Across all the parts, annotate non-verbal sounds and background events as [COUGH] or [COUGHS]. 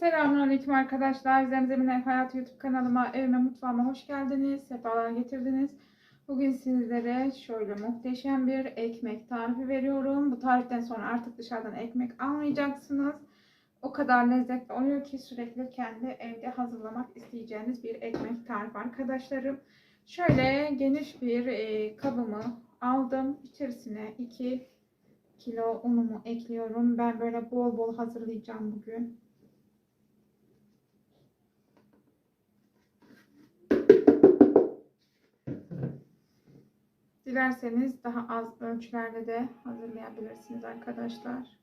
Selamünaleyküm arkadaşlar. Zemzemin Ev Hayatı YouTube kanalıma, evime, mutfağıma hoş geldiniz. Sefalar getirdiniz. Bugün sizlere şöyle muhteşem bir ekmek tarifi veriyorum. Bu tariften sonra artık dışarıdan ekmek almayacaksınız. O kadar lezzetli oluyor ki sürekli kendi evde hazırlamak isteyeceğiniz bir ekmek tarifi arkadaşlarım. Şöyle geniş bir e, kabımı aldım. İçerisine 2 kilo unumu ekliyorum. Ben böyle bol bol hazırlayacağım bugün. Dilerseniz daha az ölçülerde de hazırlayabilirsiniz arkadaşlar.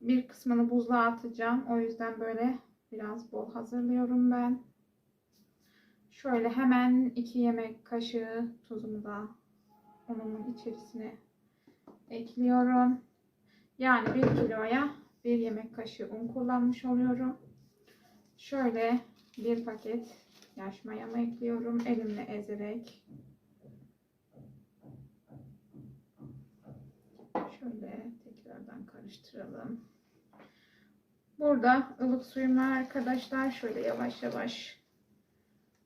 Bir kısmını buzluğa atacağım. O yüzden böyle biraz bol hazırlıyorum ben. Şöyle hemen 2 yemek kaşığı tuzumu da unumun içerisine ekliyorum. Yani 1 kiloya 1 yemek kaşığı un kullanmış oluyorum. Şöyle bir paket yaş mayamı ekliyorum elimle ezerek. Şöyle tekrardan karıştıralım. Burada ılık suyum var arkadaşlar. Şöyle yavaş yavaş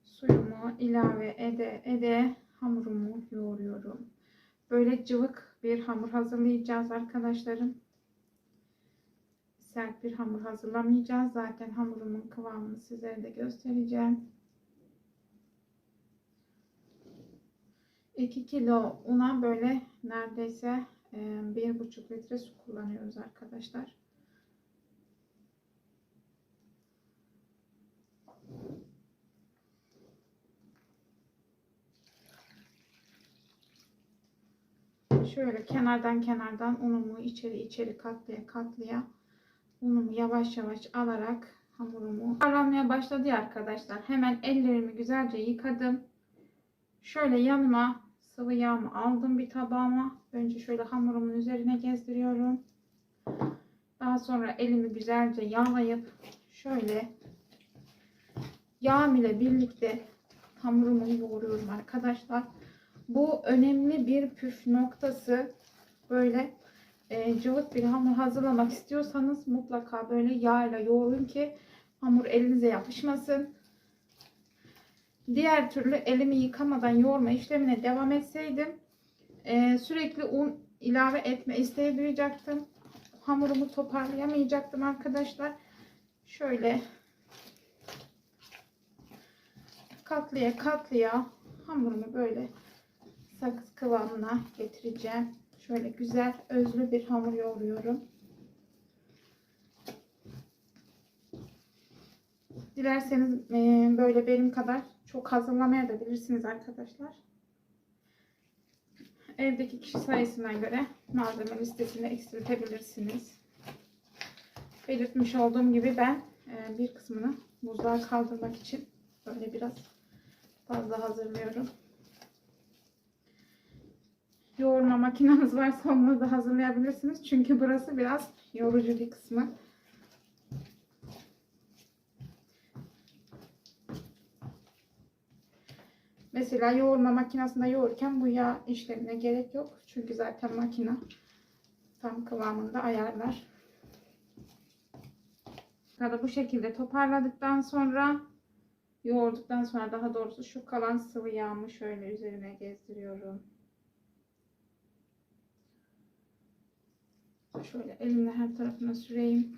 suyumu ilave ede ede hamurumu yoğuruyorum. Böyle cıvık bir hamur hazırlayacağız arkadaşlarım. Sert bir hamur hazırlamayacağız. Zaten hamurumun kıvamını sizlere de göstereceğim. 2 kilo una böyle neredeyse bir buçuk litre su kullanıyoruz arkadaşlar. Şöyle kenardan kenardan unumu içeri içeri katlaya katlaya unumu yavaş yavaş alarak hamurumu parlamaya başladı arkadaşlar. Hemen ellerimi güzelce yıkadım. Şöyle yanıma sıvı yağımı aldım bir tabağıma. Önce şöyle hamurumun üzerine gezdiriyorum. Daha sonra elimi güzelce yağlayıp şöyle yağ ile birlikte hamurumu yoğuruyorum arkadaşlar. Bu önemli bir püf noktası. Böyle e, cıvık bir hamur hazırlamak istiyorsanız mutlaka böyle yağ ile yoğurun ki hamur elinize yapışmasın. Diğer türlü elimi yıkamadan yoğurma işlemine devam etseydim e, sürekli un ilave etme isteği duyacaktım. Hamurumu toparlayamayacaktım arkadaşlar. Şöyle katlıya katlıya hamurumu böyle sakız kıvamına getireceğim. Şöyle güzel özlü bir hamur yoğuruyorum. Dilerseniz e, böyle benim kadar çok hazırlamaya da bilirsiniz arkadaşlar. Evdeki kişi sayısına göre malzeme listesini eksiltebilirsiniz. Belirtmiş olduğum gibi ben e, bir kısmını buzluğa kaldırmak için böyle biraz fazla hazırlıyorum. Yoğurma makineniz varsa onunla da hazırlayabilirsiniz. Çünkü burası biraz yorucu bir kısmı. Mesela yoğurma makinesinde yoğururken bu yağ işlemine gerek yok. Çünkü zaten makine tam kıvamında ayarlar. Kada bu şekilde toparladıktan sonra yoğurduktan sonra daha doğrusu şu kalan sıvı yağımı şöyle üzerine gezdiriyorum. Şöyle elimle her tarafına süreyim.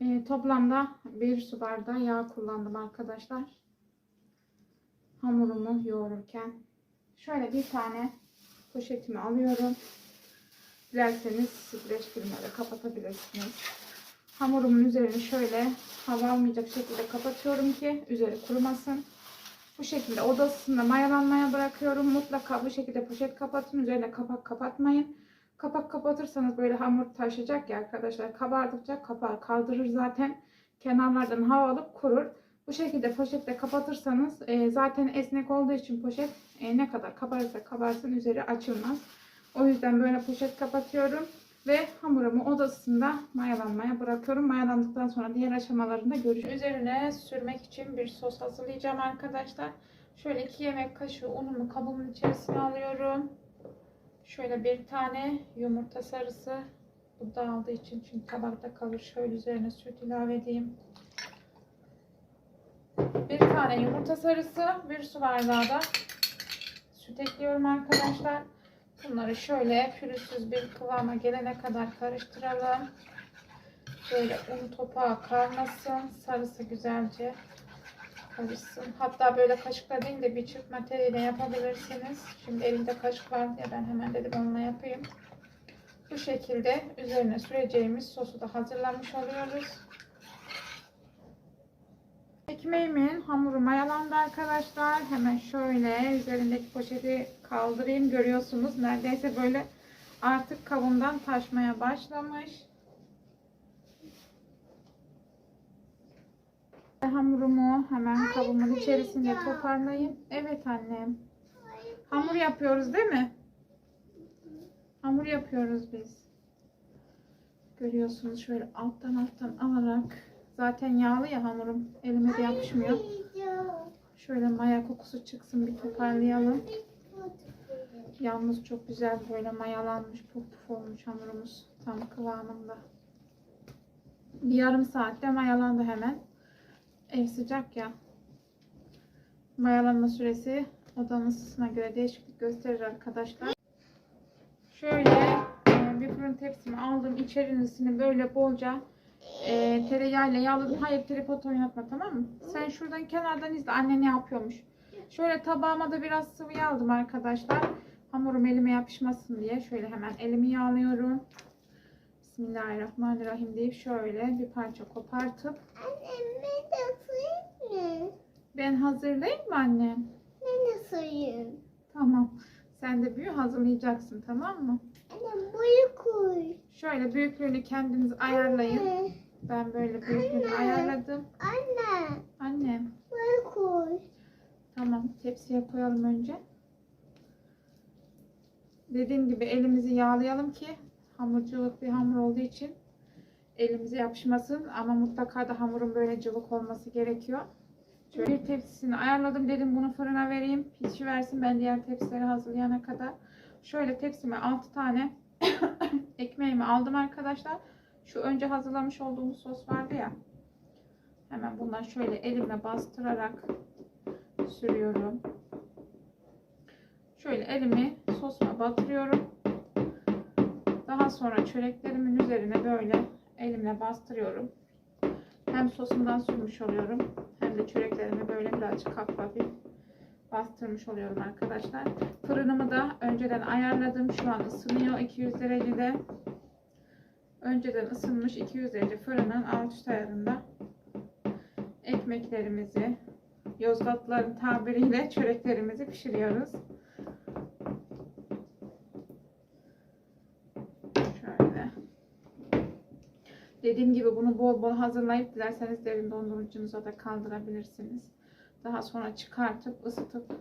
E, toplamda bir su bardağı yağ kullandım arkadaşlar. Hamurumu yoğururken. Şöyle bir tane poşetimi alıyorum. Dilerseniz streç filmle kapatabilirsiniz. Hamurumun üzerini şöyle hava almayacak şekilde kapatıyorum ki üzeri kurumasın. Bu şekilde odasında mayalanmaya bırakıyorum. Mutlaka bu şekilde poşet kapatın. Üzerine kapak kapatmayın. Kapak kapatırsanız böyle hamur taşacak ya arkadaşlar. Kabardıkça kapağı kaldırır zaten. Kenarlardan hava alıp kurur. Bu şekilde poşetle kapatırsanız e, zaten esnek olduğu için poşet e, ne kadar kabarırsa kabarsın üzeri açılmaz. O yüzden böyle poşet kapatıyorum. Ve hamurumu odasında mayalanmaya bırakıyorum. Mayalandıktan sonra diğer aşamalarında görüşürüz. Üzerine sürmek için bir sos hazırlayacağım arkadaşlar. Şöyle 2 yemek kaşığı unumu kabımın içerisine alıyorum. Şöyle bir tane yumurta sarısı Bu dağıldığı için çünkü tabakta kalır. Şöyle üzerine süt ilave edeyim. Tane yumurta sarısı, bir su bardağı da süt ekliyorum arkadaşlar. Bunları şöyle pürüzsüz bir kıvama gelene kadar karıştıralım. Böyle un topağı kavrmasın. Sarısı güzelce karışsın. Hatta böyle kaşıkla değil de bir çırpma teliyle yapabilirsiniz. Şimdi elimde kaşık var ya ben hemen dedim onunla yapayım. Bu şekilde üzerine süreceğimiz sosu da hazırlamış oluyoruz. Ekmeğimin hamuru mayalandı arkadaşlar. Hemen şöyle üzerindeki poşeti kaldırayım. Görüyorsunuz neredeyse böyle artık kavundan taşmaya başlamış. Hamurumu hemen kabuğumun içerisinde toparlayayım. Evet annem. Hamur yapıyoruz değil mi? Hamur yapıyoruz biz. Görüyorsunuz şöyle alttan alttan alarak. Zaten yağlı ya hamurum. Elime de yapışmıyor. Şöyle maya kokusu çıksın bir toparlayalım. Yalnız çok güzel böyle mayalanmış puf puf olmuş hamurumuz. Tam kıvamında. Bir yarım saatte mayalandı hemen. Ev sıcak ya. Mayalanma süresi odanın ısısına göre değişiklik gösterir arkadaşlar. Şöyle e, bir fırın tepsimi aldım. İçerisini böyle bolca e, tereyağıyla yağladım. Hayır tripod oynatma tamam mı? Sen şuradan kenardan izle anne ne yapıyormuş. Şöyle tabağıma da biraz sıvı yağ aldım arkadaşlar. Hamurum elime yapışmasın diye. Şöyle hemen elimi yağlıyorum. Bismillahirrahmanirrahim deyip şöyle bir parça kopartıp Annem ben nasıl ben hazırlayayım mı annem? Ben nasıl Tamam. Sen de büyü hazırlayacaksın tamam mı? Şöyle büyüklüğünü kendiniz ayarlayın. Ben böyle büyüklüğünü Anne. ayarladım. Anne. Annem. Boyu koy. Tamam. Tepsiye koyalım önce. Dediğim gibi elimizi yağlayalım ki hamurculuk bir hamur olduğu için elimize yapışmasın. Ama mutlaka da hamurun böyle cıvık olması gerekiyor. Şöyle bir tepsisini ayarladım. Dedim bunu fırına vereyim. Pişi versin ben diğer tepsileri hazırlayana kadar. Şöyle tepsime 6 tane [COUGHS] ekmeğimi aldım arkadaşlar. Şu önce hazırlamış olduğumuz sos vardı ya. Hemen bundan şöyle elimle bastırarak sürüyorum. Şöyle elimi sosuma batırıyorum. Daha sonra çöreklerimin üzerine böyle elimle bastırıyorum. Hem sosundan sürmüş oluyorum hem de çöreklerimi böyle birazcık hafif bastırmış oluyorum arkadaşlar. Fırınımı da önceden ayarladım. Şu an ısınıyor 200 derecede. Önceden ısınmış 200 derece fırının alt üst ayarında ekmeklerimizi Yozgatlıların tabiriyle [LAUGHS] çöreklerimizi pişiriyoruz. Şöyle. Dediğim gibi bunu bol bol hazırlayıp dilerseniz derin dondurucunuza da kaldırabilirsiniz. Daha sonra çıkartıp ısıtıp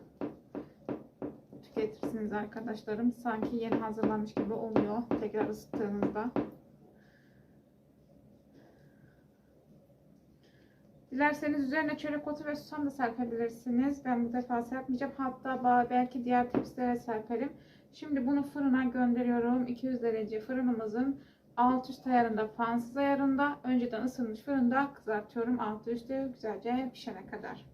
tüketirsiniz arkadaşlarım. Sanki yeni hazırlanmış gibi oluyor tekrar ısıttığınızda. Dilerseniz üzerine çörek otu ve susam da serpebilirsiniz. Ben bu defa serpmeyeceğim. Hatta belki diğer tepsilere serperim. Şimdi bunu fırına gönderiyorum. 200 derece fırınımızın alt üst ayarında, fansız ayarında. Önceden ısınmış fırında kızartıyorum. Altı üstü güzelce pişene kadar.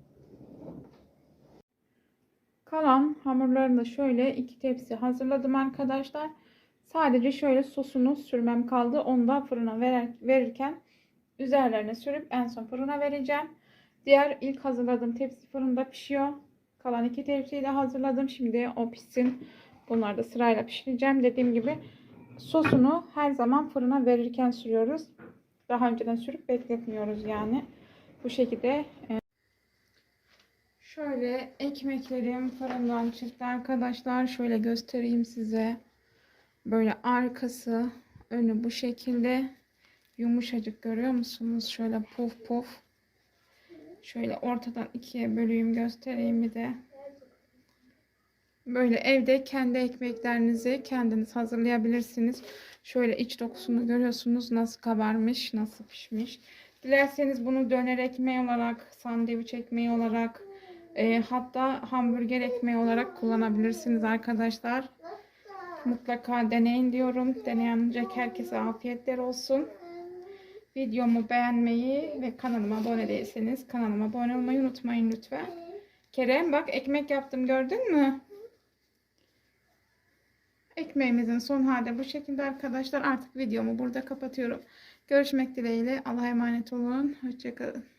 Kalan hamurlarını da şöyle iki tepsi hazırladım arkadaşlar. Sadece şöyle sosunu sürmem kaldı. Onu da fırına verer, verirken üzerlerine sürüp en son fırına vereceğim. Diğer ilk hazırladığım tepsi fırında pişiyor. Kalan iki tepsiyi de hazırladım. Şimdi o pişsin. Bunları da sırayla pişireceğim. Dediğim gibi sosunu her zaman fırına verirken sürüyoruz. Daha önceden sürüp bekletmiyoruz yani. Bu şekilde e, Şöyle ekmeklerim fırından çıktı arkadaşlar. Şöyle göstereyim size. Böyle arkası, önü bu şekilde. Yumuşacık görüyor musunuz? Şöyle puf puf. Şöyle ortadan ikiye böleyim göstereyim bir de. Böyle evde kendi ekmeklerinizi kendiniz hazırlayabilirsiniz. Şöyle iç dokusunu görüyorsunuz nasıl kabarmış, nasıl pişmiş. Dilerseniz bunu döner ekmeği olarak, sandviç ekmeği olarak, e, hatta hamburger ekmeği olarak kullanabilirsiniz arkadaşlar. Mutlaka deneyin diyorum. Deneyecek herkese afiyetler olsun. Videomu beğenmeyi ve kanalıma abone değilseniz kanalıma abone olmayı unutmayın lütfen. Kerem bak ekmek yaptım gördün mü? Ekmeğimizin son hali bu şekilde arkadaşlar. Artık videomu burada kapatıyorum. Görüşmek dileğiyle. Allah'a emanet olun. Hoşçakalın.